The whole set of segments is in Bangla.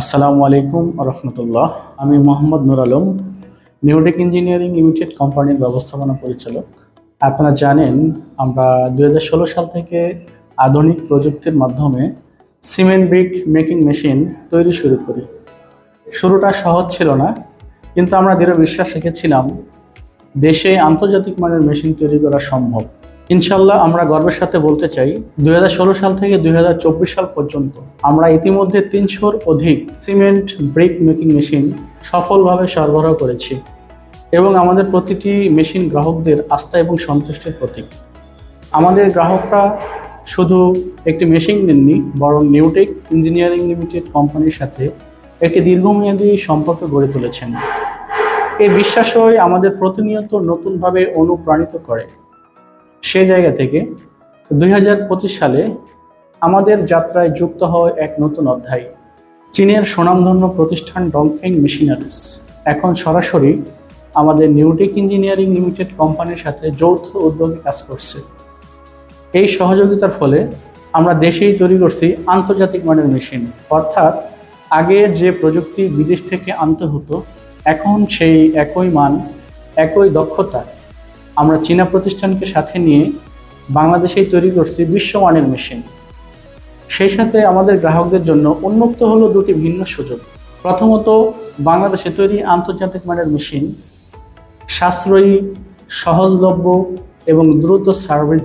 আসসালামু আলাইকুম রহমতুল্লাহ। আমি Mohammad Nur Alam Newtech engineering limited কোম্পানির ব্যবস্থাপনা পরিচালক। আপনারা জানেন, আমরা দু হাজার ষোলো সাল থেকে আধুনিক প্রযুক্তির মাধ্যমে সিমেন্ট ব্রিক মেকিং মেশিন তৈরি শুরু করি। শুরুটা সহজ ছিল না, কিন্তু আমরা দৃঢ় বিশ্বাস রেখেছিলাম, দেশে আন্তর্জাতিক মানের মেশিন তৈরি করা সম্ভব। ইনশাল্লাহ আমরা গর্বের সাথে বলতে চাই, দুই হাজার ষোলো সাল থেকে দুই হাজার চব্বিশ সাল পর্যন্ত আমরা ইতিমধ্যে তিনশোর অধিক সিমেন্ট ব্রিক মেকিং মেশিন সফলভাবে সরবরাহ করেছি এবং আমাদের প্রতিটি মেশিন গ্রাহকদের আস্থা এবং সন্তুষ্টির প্রতীক। আমাদের গ্রাহকরা শুধু একটি মেশিন নেননি, বরং নিউটেক ইঞ্জিনিয়ারিং লিমিটেড কোম্পানির সাথে একটি দীর্ঘমেয়াদী সম্পর্ক গড়ে তুলেছেন। এই বিশ্বাসই আমাদের প্রতিনিয়ত নতুনভাবে অনুপ্রাণিত করে। সেই জায়গা থেকে দুই হাজার পঁচিশ সালে আমাদের যাত্রায় যুক্ত হয় এক নতুন অধ্যায়। চীনের স্বনামধন্য প্রতিষ্ঠান ডংফিং মেশিনারিস এখন সরাসরি আমাদের নিউটেক ইঞ্জিনিয়ারিং লিমিটেড কোম্পানির সাথে যৌথ উদ্যোগে কাজ করছে। এই সহযোগিতার ফলে আমরা দেশেই তৈরি করছি আন্তর্জাতিক মানের মেশিন। অর্থাৎ আগে যে প্রযুক্তি বিদেশ থেকে আনতে হতো, এখন সেই একই মান, একই দক্ষতা আমরা চীনা প্রতিষ্ঠানকে সাথে নিয়ে বাংলাদেশেই তৈরি করছি বিশ্বমানের মেশিন। সেই সাথে আমাদের গ্রাহকদের জন্য উন্মুক্ত হলো দুটি ভিন্ন সুযোগ। প্রথমত, বাংলাদেশে তৈরি আন্তর্জাতিক মানের মেশিন সাশ্রয়ী, সহজলভ্য এবং দ্রুত সার্ভের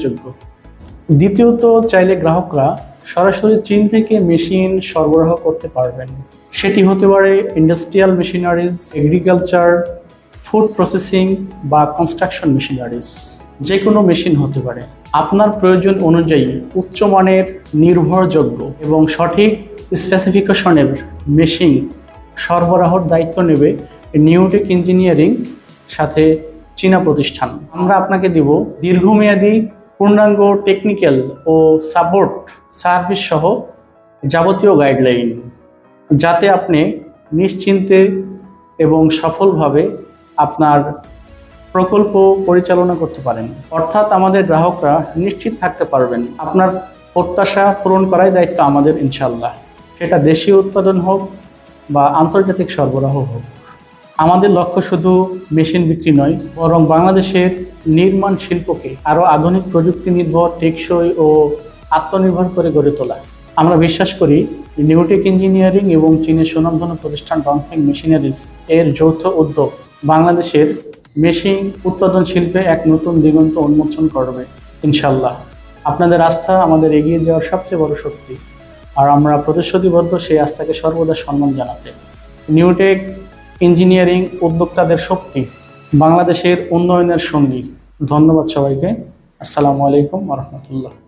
দ্বিতীয়ত, চাইলে গ্রাহকরা সরাসরি চীন থেকে মেশিন সরবরাহ করতে পারবেন। সেটি হতে পারে industrial machineries agriculture food processing বা কনস্ট্রাকশন মেশিনারিজ যে কোনো মেশিন হতে পারে। আপনার প্রয়োজন অনুযায়ী উচ্চমানের নির্ভরযোগ্য এবং সঠিক স্পেসিফিকেশনের মেশিন সরবরাহর দায়িত্ব নেবে নিউটেক ইঞ্জিনিয়ারিং সাথে চীনা প্রতিষ্ঠান। আমরা আপনাকে দিব দীর্ঘমেয়াদী পূর্ণাঙ্গ টেকনিক্যাল ও সাপোর্ট সার্ভিস সহ যাবতীয় গাইডলাইন যাতে আপনি নিশ্চিন্তে এবং সফলভাবে আপনার প্রকল্প পরিচালনা করতে পারেন। অর্থাৎ আমাদের গ্রাহকরা নিশ্চিত থাকতে পারবেন, আপনার প্রত্যাশা পূরণ করাই দায়িত্ব আমাদের ইনশাল্লাহ সেটা দেশীয় উৎপাদন হোক বা আন্তর্জাতিক সরবরাহ হোক। আমাদের লক্ষ্য শুধু মেশিন বিক্রি নয়, বরং বাংলাদেশের নির্মাণ শিল্পকে আরও আধুনিক প্রযুক্তি নির্ভর টেকসই ও আত্মনির্ভর করে গড়ে তোলা। আমরা বিশ্বাস করি, নিউটেক ইঞ্জিনিয়ারিং এবং চীনের সুনামধন্য প্রতিষ্ঠান ডংফিং মেশিনারিজ এর যৌথ উদ্যোগ বাংলাদেশের মেশিন উৎপাদন শিল্পে এক নতুন দিগন্ত উন্মোচন করবে, ইনশাল্লাহ। আপনাদের আস্থা আমাদের এগিয়ে যাওয়ার সবচেয়ে বড় শক্তি। আর আমরা প্রতিশ্রুতিবদ্ধ সেই আস্থাকে সর্বদা সম্মান জানাতে। নিউটেক ইঞ্জিনিয়ারিং উদ্যোক্তাদের শক্তি, বাংলাদেশের উন্নয়নের সঙ্গী। ধন্যবাদ সবাইকে। আসসালামু আলাইকুম রহমতুল্লাহ।